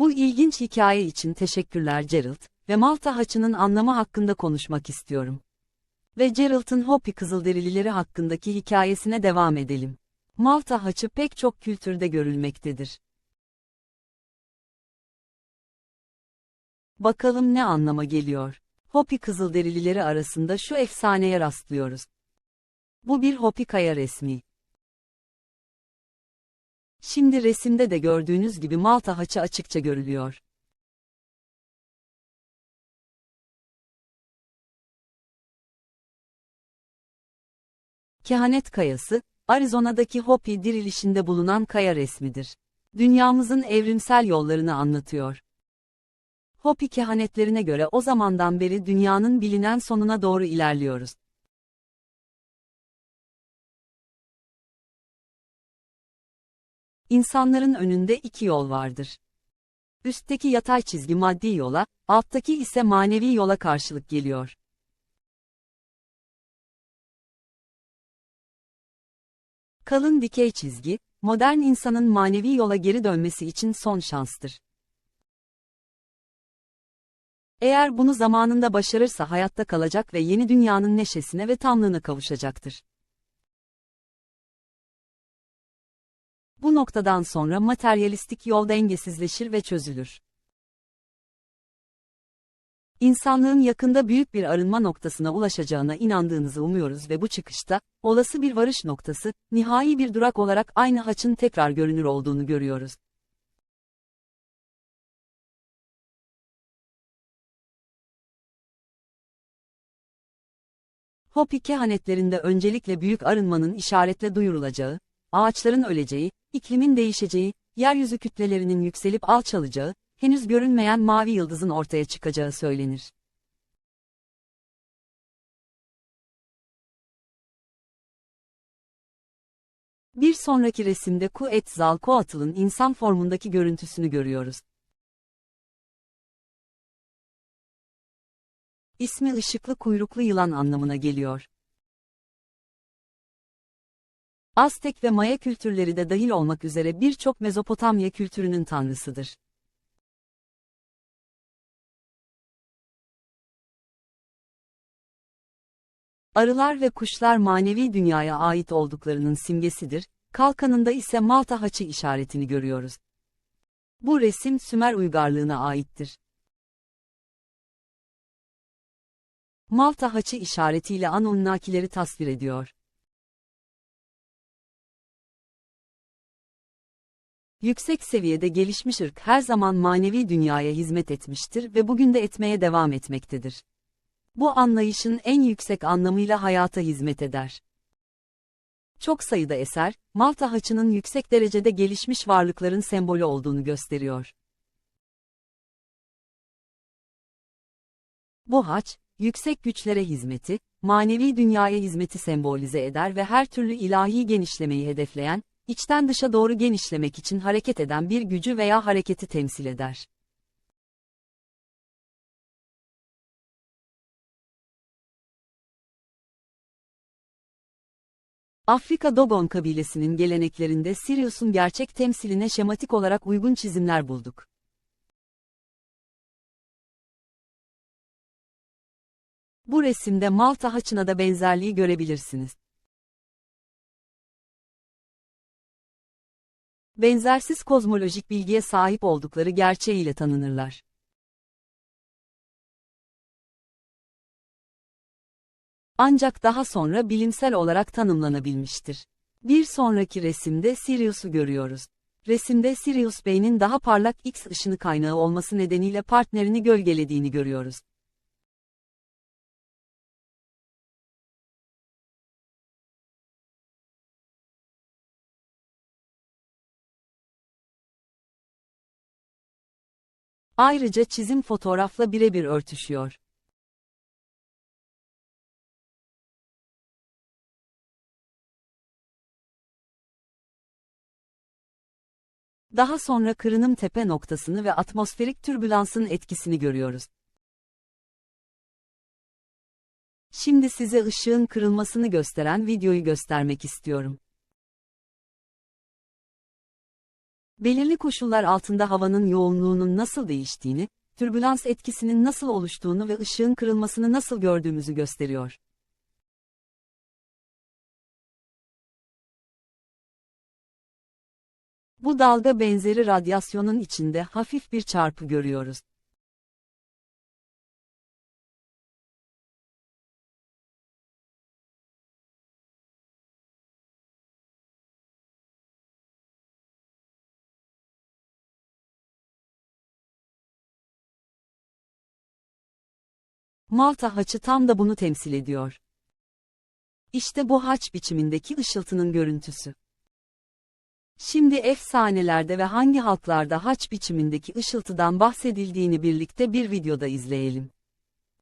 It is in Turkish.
Bu ilginç hikaye için teşekkürler Gerald ve Malta haçının anlamı hakkında konuşmak istiyorum. Ve Gerald'ın Hopi Kızılderilileri hakkındaki hikayesine devam edelim. Malta haçı pek çok kültürde görülmektedir. Bakalım ne anlama geliyor? Hopi Kızılderilileri arasında şu efsaneye rastlıyoruz. Bu bir Hopi kaya resmi. Şimdi resimde de gördüğünüz gibi Malta haçı açıkça görülüyor. Kehanet kayası, Arizona'daki Hopi dirilişinde bulunan kaya resmidir. Dünyamızın evrimsel yollarını anlatıyor. Hopi kehanetlerine göre o zamandan beri dünyanın bilinen sonuna doğru ilerliyoruz. İnsanların önünde iki yol vardır. Üstteki yatay çizgi maddi yola, alttaki ise manevi yola karşılık geliyor. Kalın dikey çizgi, modern insanın manevi yola geri dönmesi için son şanstır. Eğer bunu zamanında başarırsa hayatta kalacak ve yeni dünyanın neşesine ve tamlığına kavuşacaktır. Bu noktadan sonra materyalistik yol dengesizleşir ve çözülür. İnsanlığın yakında büyük bir arınma noktasına ulaşacağına inandığınızı umuyoruz ve bu çıkışta, olası bir varış noktası, nihai bir durak olarak aynı haçın tekrar görünür olduğunu görüyoruz. Hopi kehanetlerinde öncelikle büyük arınmanın işaretle duyurulacağı, ağaçların öleceği, iklimin değişeceği, yeryüzü kütlelerinin yükselip alçalacağı, henüz görünmeyen mavi yıldızın ortaya çıkacağı söylenir. Bir sonraki resimde Quetzalcoatl'ın insan formundaki görüntüsünü görüyoruz. İsmi ışıklı kuyruklu yılan anlamına geliyor. Aztek ve Maya kültürleri de dahil olmak üzere birçok Mezopotamya kültürünün tanrısıdır. Arılar ve kuşlar manevi dünyaya ait olduklarının simgesidir, kalkanında ise Malta haçı işaretini görüyoruz. Bu resim Sümer uygarlığına aittir. Malta haçı işaretiyle Anunnakileri tasvir ediyor. Yüksek seviyede gelişmiş ırk her zaman manevi dünyaya hizmet etmiştir ve bugün de etmeye devam etmektedir. Bu anlayışın en yüksek anlamıyla hayata hizmet eder. Çok sayıda eser, Malta haçının yüksek derecede gelişmiş varlıkların sembolü olduğunu gösteriyor. Bu haç, yüksek güçlere hizmeti, manevi dünyaya hizmeti sembolize eder ve her türlü ilahi genişlemeyi hedefleyen, içten dışa doğru genişlemek için hareket eden bir gücü veya hareketi temsil eder. Afrika Dogon kabilesinin geleneklerinde Sirius'un gerçek temsiline şematik olarak uygun çizimler bulduk. Bu resimde Malta haçına da benzerliği görebilirsiniz. Benzersiz kozmolojik bilgiye sahip oldukları gerçeğiyle tanınırlar. Ancak daha sonra bilimsel olarak tanımlanabilmiştir. Bir sonraki resimde Sirius'u görüyoruz. Resimde Sirius Bey'in daha parlak X ışını kaynağı olması nedeniyle partnerini gölgelediğini görüyoruz. Ayrıca çizim fotoğrafla birebir örtüşüyor. Daha sonra kırınım tepe noktasını ve atmosferik türbülansın etkisini görüyoruz. Şimdi size ışığın kırılmasını gösteren videoyu göstermek istiyorum. Belirli koşullar altında havanın yoğunluğunun nasıl değiştiğini, türbülans etkisinin nasıl oluştuğunu ve ışığın kırılmasını nasıl gördüğümüzü gösteriyor. Bu dalga benzeri radyasyonun içinde hafif bir çarpı görüyoruz. Malta haçı tam da bunu temsil ediyor. İşte bu haç biçimindeki ışıltının görüntüsü. Şimdi efsanelerde ve hangi halklarda haç biçimindeki ışıltıdan bahsedildiğini birlikte bir videoda izleyelim.